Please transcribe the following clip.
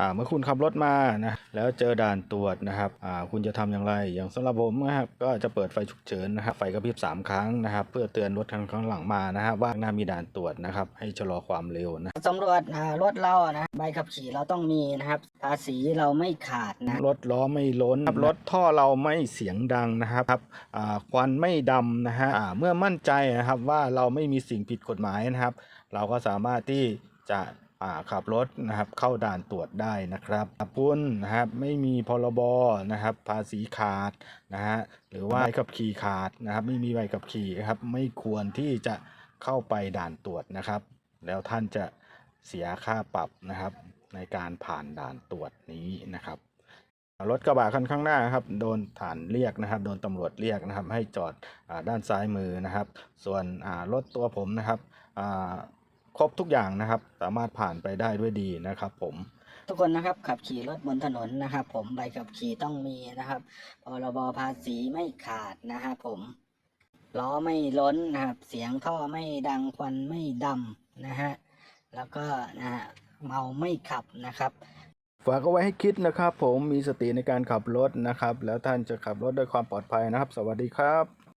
อ่าเมื่อคุณขับรถมานะแล้วเจอด่านตรวจนะครับอ่าคุณจะทำอย่างไร อย่างสำหรับผมนะครับก็จะเปิดไฟฉุกเฉินนะครับไฟกระพริบสามครั้งนะครับ เพื่อเตือนรถคันข้างหลังมานะครับว่าข้างหน้ามีด่านตรวจนะครับ ให้ชะลอความเร็วนะสำรวจอ่ารถเราอะนะใบขับขี่เราต้องมีนะครับภาษีเราไม่ขาดนะรถล้อไม่ล้นครับรถท่อเราไม่เสียงดังนะครับอ่าควันไม่ดำนะฮะอ่าเมื่อมั่นใจนะครับว่าเราไม่มีสิ่งผิดกฎหมายนะครับ เราก็สามารถที่จะอ่า ขับรถนะครับเข้าด่านตรวจได้นะครับปุ้นนะครับไม่มีพรบนะครับภาษีขาดนะฮะหรือว่าใบขับขี่ขาดนะครับ ไม่มีใบขับขี่นะครับไม่ควรที่จะเข้าไปด่านตรวจนะครับ แล้วท่านจะเสียค่าปรับนะครับ ในการผ่านด่านตรวจนี้นะครับรถกระบะคันข้างหน้าครับโดนฐานเรียกนะครับ โดนตำรวจเรียกนะครับ ให้จอดอด้านซ้ายมือนะครับ ส่วนรถตัวผมนะครับ ครบทุกอย่างนะครับ สามารถผ่านไปได้ด้วยดีนะครับผมทุกคนนะครับขับขี่รถบนถนนนะครับ ผมใบขับขี่ต้องมีนะครับพรบภาษีไม่ขาดนะครับผมล้อไม่ล้นนะครับ เสียงท่อไม่ดังควันไม่ดำนะฮะแล้วก็นะฮะเมาไม่ขับนะครับฝากเอาไว้ให้คิดนะครับ ผมมีสติในการขับรถนะครับ แล้วท่านจะขับรถด้วยความปลอดภัยนะครับ สวัสดีครับ